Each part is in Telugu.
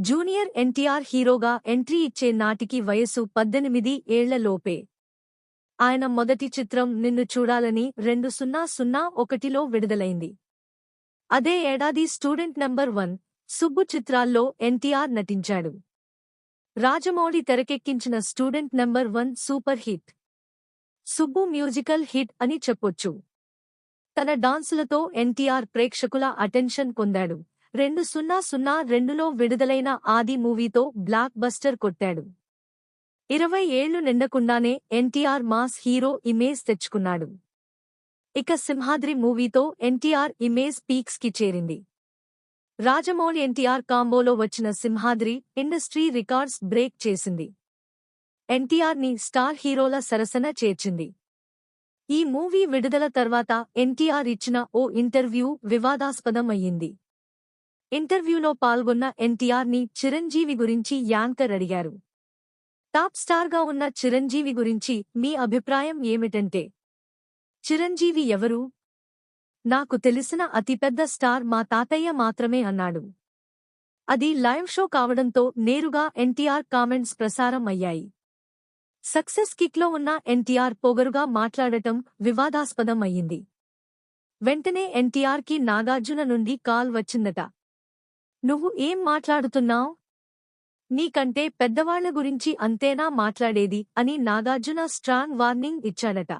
జూనియర్ ఎన్టీఆర్ హీరోగా ఎంట్రీ ఇచ్చే నాటికి వయసు పద్దెనిమిది ఏళ్ళలోపే ఆయన మొదటి చిత్రం నిన్ను చూడాలని రెండు సున్నా సున్నా ఒకటిలో విడుదలైంది. అదే ఏడాది స్టూడెంట్ నంబర్ వన్ సుబ్బు చిత్రాల్లో ఎన్టీఆర్ నటించాడు. రాజమౌళి తెరకెక్కించిన student number one super hit. Subbu musical hit అని చెప్పొచ్చు. తన డాన్సులతో ఎన్టీఆర్ ప్రేక్షకుల అటెన్షన్ పొందాడు. రెండు సున్నా సున్నా రెండులో విడుదలైన ఆది మూవీతో బ్లాక్ బస్టర్ కొట్టాడు. ఇరవై ఏళ్ళు నిండకుండానే ఎన్టీఆర్ మాస్ హీరో ఇమేజ్ తెచ్చుకున్నాడు. ఇక సింహాద్రి మూవీతో ఎన్టీఆర్ ఇమేజ్ పీక్స్కి చేరింది. రాజమౌళి ఎన్టీఆర్ కాంబోలో వచ్చిన సింహాద్రి ఇండస్ట్రీ రికార్డ్స్ బ్రేక్ చేసింది. ఎన్టీఆర్ని స్టార్ హీరోల సరసన చేర్చింది. ఈ మూవీ విడుదల తర్వాత ఎన్టీఆర్ ఇచ్చిన ఓ ఇంటర్వ్యూ వివాదాస్పదం అయ్యింది ఇంటర్వ్యూలో పాల్గొన్న ఎన్టీఆర్ని చిరంజీవి గురించి యాంకర్ అడిగారు. టాప్ స్టార్గా ఉన్న చిరంజీవి గురించి మీ అభిప్రాయం ఏమిటంటే? చిరంజీవి ఎవరు? నాకు తెలిసిన అతిపెద్ద స్టార్ మా తాతయ్య మాత్రమే అన్నాడు. అది లైవ్ షో కావడంతో నేరుగా ఎన్టీఆర్ కామెంట్స్ ప్రసారం అయ్యాయి. సక్సెస్ కిక్లో ఉన్న ఎన్టీఆర్ పొగరుగా మాట్లాడటం వివాదాస్పదం అయ్యింది. వెంటనే ఎన్టీఆర్కి నాగార్జున నుండి కాల్ వచ్చిందట. నువ్వు ఏం మాట్లాడుతున్నావ్? నీకంటే పెద్దవాళ్ళ గురించి అంతేనా మాట్లాడేది? అని నాగార్జున స్ట్రాంగ్ వార్నింగ్ ఇచ్చాడట.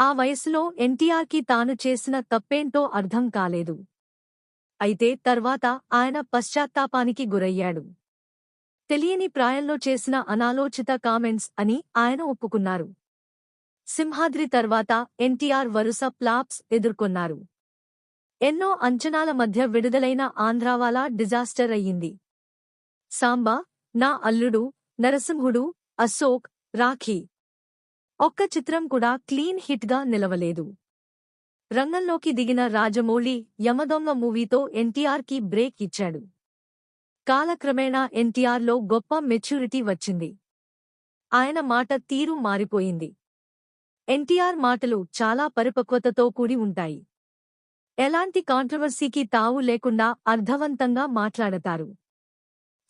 ఆ వయసులో ఎన్టీఆర్కి తాను చేసిన తప్పేంటో అర్థం కాలేదు. అయితే తర్వాత ఆయన పశ్చాత్తాపానికి గురయ్యాడు. తెలియని ప్రాయంలో చేసిన అనాలోచిత కామెంట్స్ అని ఆయన ఒప్పుకున్నారు. సింహాద్రి తర్వాత ఎన్టీఆర్ వరుస ప్లాప్స్ ఎదుర్కొన్నారు. ఎన్నో అంచనాల మధ్య విడుదలైన ఆంధ్రావాలా డిజాస్టర్ అయ్యింది. సాంబా నా అల్లుడు నరసింహుడు అశోక్ రాఖీ. ఒక్క చిత్రం కూడా క్లీన్ హిట్గా నిలవలేదు. రంగంలోకి దిగిన రాజమౌళి యమదొంగ మూవీతో ఎన్టీఆర్కి బ్రేక్ ఇచ్చాడు. కాలక్రమేణా ఎన్టీఆర్లో గొప్ప మెచ్యూరిటీ వచ్చింది. ఆయన మాట తీరు మారిపోయింది. ఎన్టీఆర్ మాటలు చాలా పరిపక్వతతో కూడి ఉంటాయి. ఎలాంటి కాంట్రవర్సీకి తావు లేకుండా అర్థవంతంగా మాట్లాడతారు.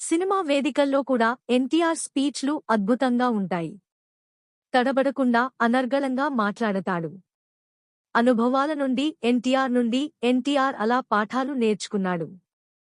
సినిమా వేదికల్లో కూడా ఎన్టీఆర్ స్పీచ్లు అద్భుతంగా ఉంటాయి. తడబడకుండా అనర్గళంగా మాట్లాడతాడు. అనుభవాల నుండి ఎన్టీఆర్ నుండి ఎన్టీఆర్ అలా పాఠాలు నేర్చుకున్నాడు.